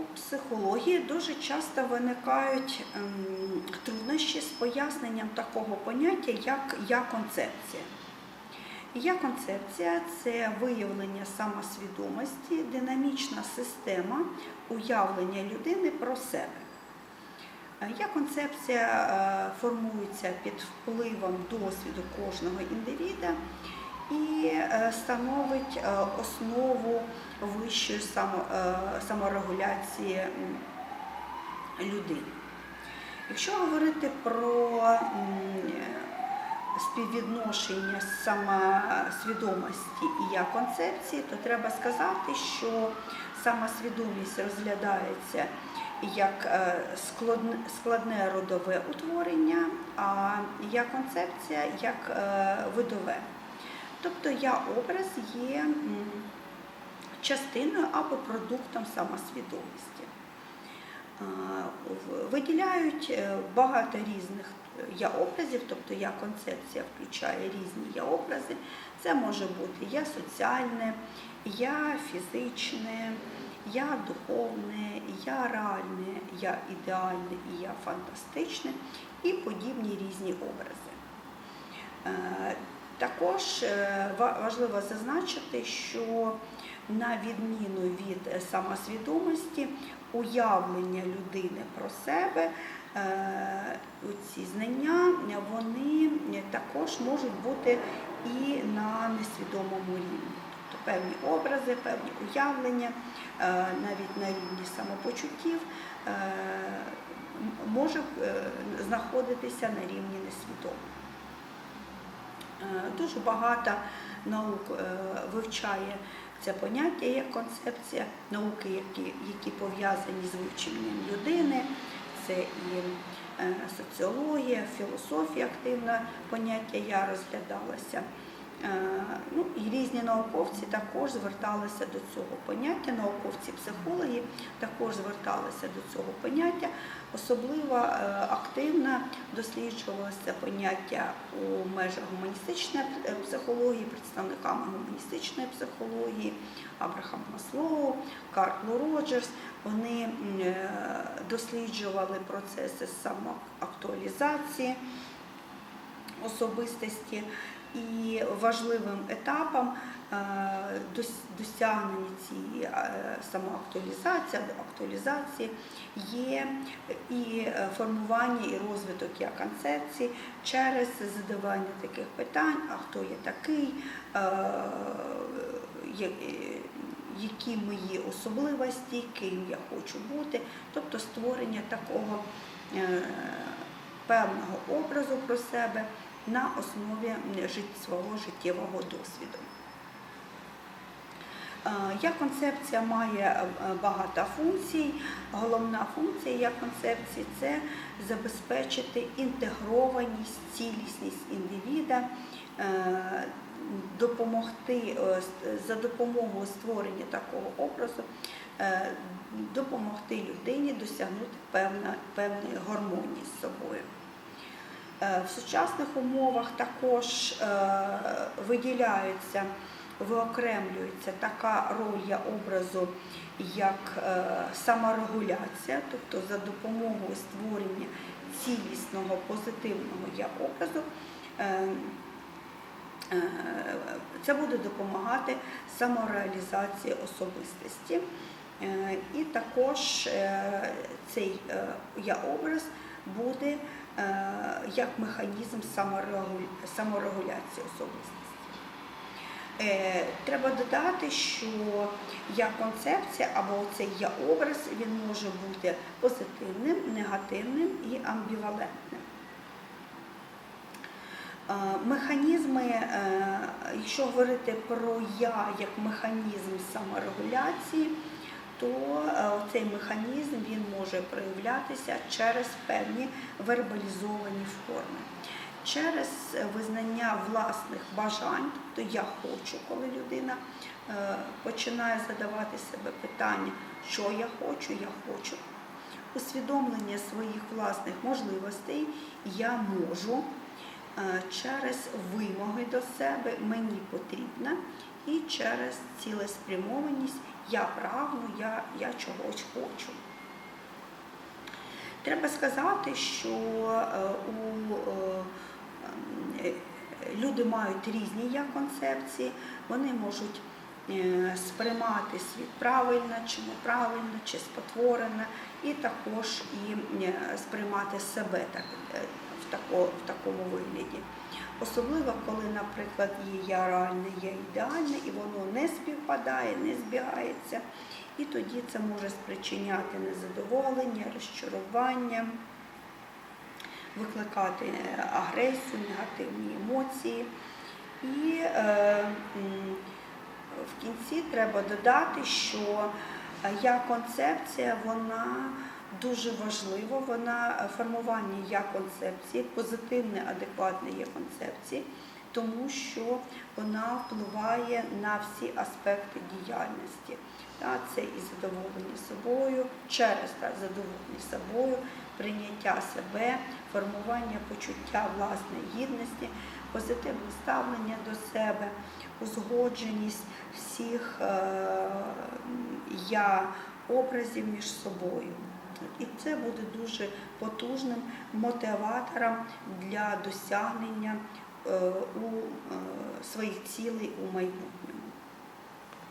У психології дуже часто виникають ем, труднощі з поясненням такого поняття, як я концепція. Я концепція це виявлення самосвідомості, динамічна система уявлення людини про себе. Е, Я концепція е, формується під впливом досвіду кожного індивіда і е, становить е, основу вищої е, саморегуляції людини. Якщо говорити про співвідношення самосвідомості і я концепції, то треба сказати, що самосвідомість розглядається як складне, родове утворення, а я концепція як видове. Тобто я образ є частиною або продуктом самосвідомості. Е, Виділяють е, багато різних я-образів, тобто я концепція включає різні я-образи. Це може бути я соціальне, я фізичне, я духовне, я реальне, я ідеальне і я фантастичне і подібні різні образи. Також е, важливо зазначити, що на відміну від е, самосвідомості, уявлення людини про себе, е, ці знання вони також можуть бути і на несвідомому рівні. Тобто певні образи, певні уявлення, навіть на рівні самопочуттів може знаходитися на рівні несвідомого. Е, Дуже багато наук е, вивчає це поняття як концепція, науки, які, які пов'язані з вивченням людини, це і е, соціологія, філософія активне поняття я розглядалася. Е, Ну, і різні науковці також зверталися до цього поняття, науковці-психологи також зверталися до цього поняття. Особливо е, активно досліджувалося поняття у межах гуманістичної е, психології, представниками гуманістичної психології, Абрахам Маслоу, Карл Роджерс. Вони досліджували процеси самоактуалізації особистості. І важливим етапом е, досягнення цієї е, самоактуалізації або актуалізації є і е, формування і розвиток як концепції через задавання таких питань, а хто є такий, які мої особливості, ким я хочу бути, тобто створення такого певного образу про себе на основі свого життєвого досвіду. Е, Я концепція має е, багато функцій. Головна функція я концепції це забезпечити інтегрованість, цілісність індивіда, е, допомогти за допомогою створення такого образу, допомогти людині досягнути певної гармонії з собою. Е, В сучасних умовах також е, виділяється, виокремлюється така роль я образу, як е, саморегуляція, тобто за допомогою створення цілісного позитивного я образу. Це буде допомагати самореалізації особистості. І також цей е, я-образ буде як механізм саморегуляції особистості. Е, Треба додати, що я концепція або цей я образ він може бути позитивним, негативним і амбівалентним. Е, Механізми, е, якщо говорити про я як механізм саморегуляції, то е, цей механізм він може проявлятися через певні вербалізовані форми, через визнання власних бажань, тобто я хочу, коли людина е, починає задавати себе питання, що я хочу, я хочу. Усвідомлення своїх власних можливостей я можу е, через вимоги до себе мені потрібно і через цілеспрямованість я прагну, я, я чогось хочу. Треба сказати, що е, у е, е, люди мають різні я концепції, вони можуть е, сприймати світ правильно чи неправильно, чи спотворено, і також і сприймати себе так, в такому вигляді. Особливо, коли, наприклад, є я реальне, є ідеальне, і воно не співпадає, не збігається. І тоді це може спричиняти незадоволення, розчарування, викликати е, агресію, негативні емоції. І е, в кінці треба додати, що е, я концепція, вона дуже важлива, вона е, формування я концепції, позитивне, адекватне є концепції, тому що вона впливає на всі аспекти діяльності. Це і задоволення собою, через задоволення собою, прийняття себе, формування почуття власної гідності, позитивне ставлення до себе, узгодженість всіх е, я образів між собою. І це буде дуже потужним мотиватором для досягнення е, у е, своїх цілей у майбутньому.